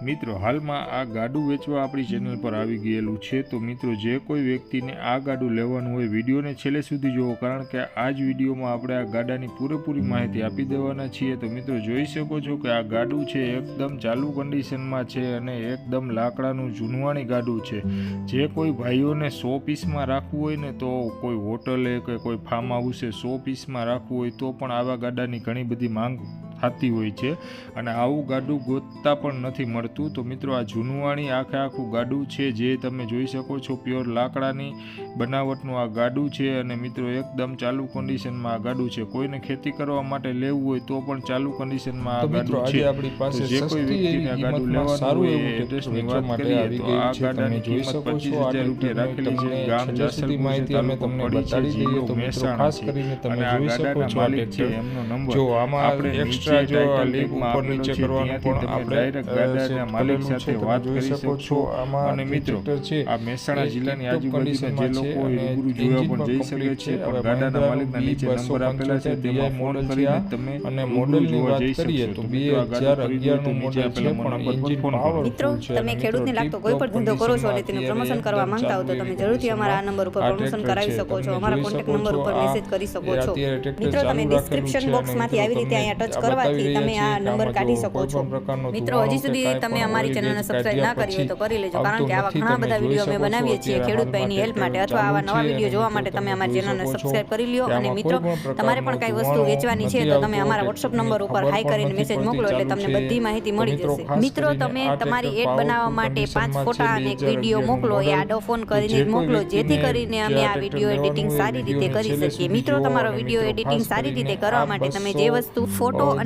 મિત્રો, હાલમાં આ ગાડું વેચવા આપણી ચેનલ પર આવી ગયેલું છે. તો મિત્રો, જે કોઈ વ્યક્તિને આ ગાડું લેવાનું હોય, વિડીયોને છેલ્લે સુધી જુઓ, કારણ કે આ જ વિડીયોમાં આપણે આ ગાડાની પૂરેપૂરી માહિતી આપી દેવાના છીએ. તો મિત્રો, જોઈ શકો છો કે આ ગાડું છે, એકદમ ચાલુ કન્ડિશનમાં છે અને એકદમ લાકડાનું જૂનવાણી ગાડું છે. જે કોઈ ભાઈઓને સો પીસમાં રાખવું હોય ને, તો કોઈ હોટલે કે કોઈ ફાર્મ હાઉસે સો પીસમાં રાખવું હોય, તો પણ આવા ગાડાની ઘણી બધી માંગ થતી હોય છે અને આવું ગાડું ગોતતા પણ નથી મળતું. તો મિત્રો આ જૂનવાણી આખે આખું ગાડું છે જે તમે જોઈ શકો છો. પ્યોર લાકડાની બનાવટનું આ ગાડું છે અને મિત્રો એકદમ ચાલુ કન્ડિશનમાં આ ગાડું છે. કોઈને ખેતી કરવા માટે લેવું હોય તો પણ ચાલુ કન્ડિશનમાં આ ગાડું છે. આપણી પાસે જે કોઈ વ્યક્તિને આ ગાડું લેવાનું સારું એવું એડ્રેસની વાત કરીએ તો આ. ગાડાની જોઈ કિંમત શકો છો. 25,000 રૂપિયા રાખેલી છે. ગામ જાસલપુર માહિતી અમે તમને બતાડી દઈએ તો મિત્રો મહેસાણા ખાસ છે. કરીને તમે જોઈ શકો છે એમનો નંબર. જો આમાં આપણે એક્સ્ટ્રા નીચે જો લીક ઉપર નીચે છે, કરવાનું પણ આપણે set માલિક સાથે વાત કરી શકો છો? આમાં અને મિત્રો, છે આ મહેસાણા જિલ્લાની tip-top જે લોકો છે રૂબરૂ જોવા પણ જઈ શકે છે. છે. પણ ગાડાના માલિકના નીચે નંબર આપેલા છે તેમાં ફોન કરીને તમે અને મોડલની જોવા વાત જઈ કરીએ તો તો બે મિત્રો, આ હજાર ગાડું ખરીદવું હોય અગિયારનું તો નીચે મોડલ છે પણ engine ફોન મિત્રો તમે અને ખેડૂતને લાગતો કોઈ પણ ધંધો કરો છો અને તેનું પ્રમોશન કરવા માંગતા હો તો તમે જરૂરથી અમારા આ નંબર ઉપર પ્રમોશન કરાવી શકો છો. અમારા કોન્ટેક્ટ નંબર ઉપર મેસેજ કરી શકો છો મિત્રો તમે ડિસ્ક્રિપ્શન બોક્સમાંથી આવી રીતે અહીંયા ટચ કરવાથી બતાવી તમે આ રહ્યા છીએ નંબર કાઢી શકો છો. કોઈ પણ પ્રકારનો મિત્રો હજી સુધી તમે અમારી ચેનલને સબસ્ક્રાઇબ ના કરી હોય તો કરી લેજો. કારણ કે આવા ઘણા બધા વીડિયો અમે બનાવીએ છીએ ખેડૂત ભાઈની હેલ્પ માટે અથવા આવા નવા વીડિયો જોવા માટે તમે અમારી ચેનલને સબસ્ક્રાઇબ કરી લ્યો અને મિત્રો તમારે પણ કઈ વસ્તુ વેચવાની છે તો તમે અમારા વોટ્સઅપ નંબર ઉપર હાઈ કરીને મેસેજ મોકલો એટલે તમને બધી માહિતી મળી જશે. મિત્રો તમે તમારી એડ બનાવવા માટે પાંચ ફોટા અને એક વીડિયો મોકલો એ આડો ફોન કરીને મોકલો. જેથી કરીને અમે આ વીડિયો એડિટિંગ સારી રીતે કરી શકીએ મિત્રો તમારો વીડિયો એડિટિંગ સારી રીતે કરવા માટે તમે જે વસ્તુ ફોટો અ,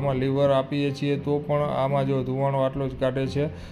આમાં લીવર આપીએ છીએ તો પણ આમાં જો ધુવાણો આટલો જ કાઢે છે